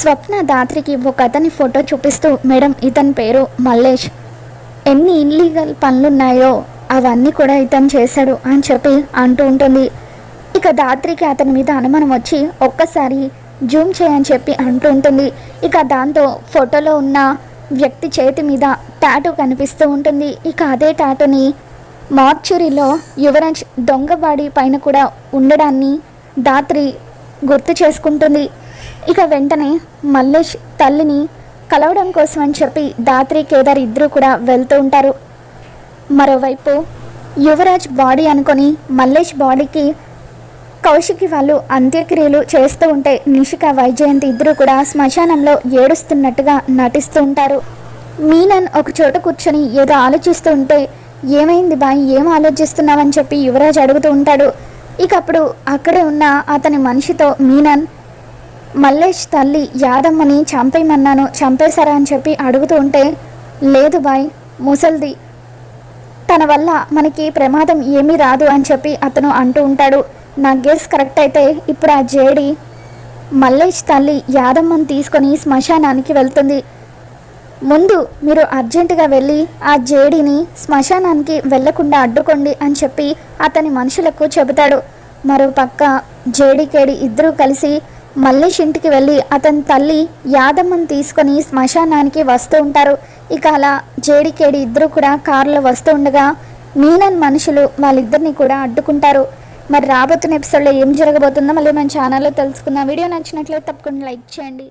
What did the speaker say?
స్వప్న దాత్రికి ఒక అతని ఫోటో చూపిస్తూ మేడం ఇతని పేరు మల్లేష్. ఎన్ని ఇల్లీగల్ పనులున్నాయో అవన్నీ కూడా ఇతను చేశాడు అని చెప్పి అంటూ ఉంటుంది. ఇక దాత్రికి అతని మీద అనుమానం వచ్చి ఒక్కసారి జూమ్ చేయని చెప్పి అంటూ ఉంటుంది. ఇక దాంతో ఫోటోలో ఉన్న వ్యక్తి చేతి మీద టాటూ కనిపిస్తూ ఉంటుంది. ఇక అదే టాటూని మార్చురీలో యువరాజ్ దొంగవాడి పైన కూడా ఉండడాన్ని దాత్రి గుర్తు చేసుకుంటుంది. ఇక వెంటనే మల్లేష్ తల్లిని కలవడం కోసం అని చెప్పి దాత్రి కేదార్ ఇద్దరు కూడా వెళ్తూ ఉంటారు. మరోవైపు యువరాజ్ బాడీ అనుకొని మల్లేష్ బాడీకి కౌశికి వాళ్ళు అంత్యక్రియలు చేస్తూ ఉంటే నిషిక వైజయంతి ఇద్దరు కూడా శ్మశానంలో ఏడుస్తున్నట్టుగా నటిస్తూ ఉంటారు. మీనన్ ఒక చోట కూర్చొని ఏదో ఆలోచిస్తూ ఉంటే ఏమైంది బాయ్? ఏం ఆలోచిస్తున్నావని చెప్పి యువరాజ్ అడుగుతూ ఉంటాడు. ఇక అప్పుడు అక్కడే ఉన్న అతని మనిషితో మీనన్ మల్లేష్ తల్లి యాదమ్మని చంపేయమన్నాను చంపేశారా అని చెప్పి అడుగుతూ ఉంటే లేదు బాయ్ ముసల్ది. తన వల్ల మనకి ప్రమాదం ఏమీ రాదు అని చెప్పి అతను అంటూ ఉంటాడు. నా గెస్ కరెక్ట్ అయితే ఇప్పుడు ఆ జేడి మల్లేష్ తల్లి యాదమ్మని తీసుకొని శ్మశానానికి వెళ్తుంది. ముందు మీరు అర్జెంటుగా వెళ్ళి ఆ జేడిని శ్మశానానికి వెళ్ళకుండా అడ్డుకోండి అని చెప్పి అతని మనుషులకు చెబుతాడు. మరో పక్క జేడికేడి ఇద్దరూ కలిసి మల్లేష్ ఇంటికి వెళ్ళి అతని తల్లి యాదమ్మని తీసుకొని శ్మశానానికి వస్తూ ఉంటారు. ఇక అలా జేడికేడి ఇద్దరు కూడా కారులో వస్తూ ఉండగా మీనన్ మనుషులు వాళ్ళిద్దరిని కూడా అడ్డుకుంటారు. మరి రాబోతున్న ఎపిసోడ్లో ఏం జరగబోతుందో మళ్ళీ మన ఛానల్లో తెలుసుకుందాం. వీడియో నచ్చినట్లయితే తప్పకుండా లైక్ చేయండి.